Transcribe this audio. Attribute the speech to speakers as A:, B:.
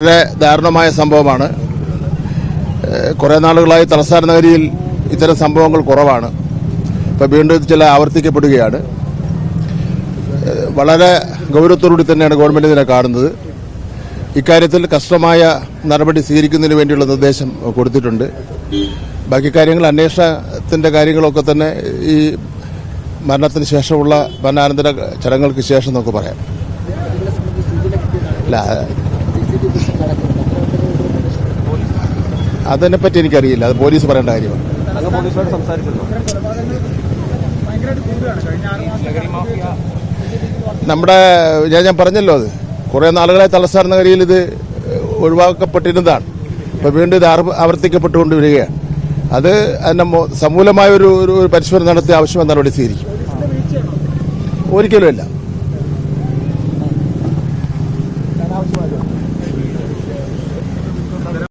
A: വളരെ ദാരുണമായ സംഭവമാണ്. കുറേ നാളുകളായി തലസ്ഥാന നഗരിയിൽ ഇത്തരം സംഭവങ്ങൾ കുറവാണ്. ഇപ്പോൾ വീണ്ടും ചില ആവർത്തിക്കപ്പെടുകയാണ്. വളരെ ഗൗരവത്തോടുകൂടി തന്നെയാണ് ഗവൺമെന്റ് ഇതിനെ കാണുന്നത്. ഇക്കാര്യത്തിൽ കഷ്ടമായ നടപടി സ്വീകരിക്കുന്നതിന് വേണ്ടിയുള്ള നിർദ്ദേശം കൊടുത്തിട്ടുണ്ട്. ബാക്കി കാര്യങ്ങൾ അന്വേഷണത്തിന്റെ കാര്യങ്ങളൊക്കെ തന്നെ ഈ മരണത്തിന് ശേഷമുള്ള മരണാനന്തര ചടങ്ങുകൾക്ക് ശേഷം നമുക്ക് പറയാം. അല്ല അതിനെപ്പറ്റി എനിക്കറിയില്ല. അത് പോലീസ് പറയേണ്ട കാര്യമാണ്. നമ്മുടെ ഞാൻ ഞാൻ പറഞ്ഞല്ലോ അത്. കുറേ നാളുകളായി തലസ്ഥാന നഗരിയിൽ ഇത് ഒഴിവാക്കപ്പെട്ടിരുന്നതാണ്. ഇപ്പൊ വീണ്ടും ഇത് ആവർത്തിക്കപ്പെട്ടുകൊണ്ട് വരികയാണ് അത് അതിന്റെ സമൂലമായ ഒരു ഒരു ഒരു പരിശോധന നടത്തിയ ആവശ്യമായ നടപടി സ്വീകരിക്കും ഒരിക്കലുമല്ല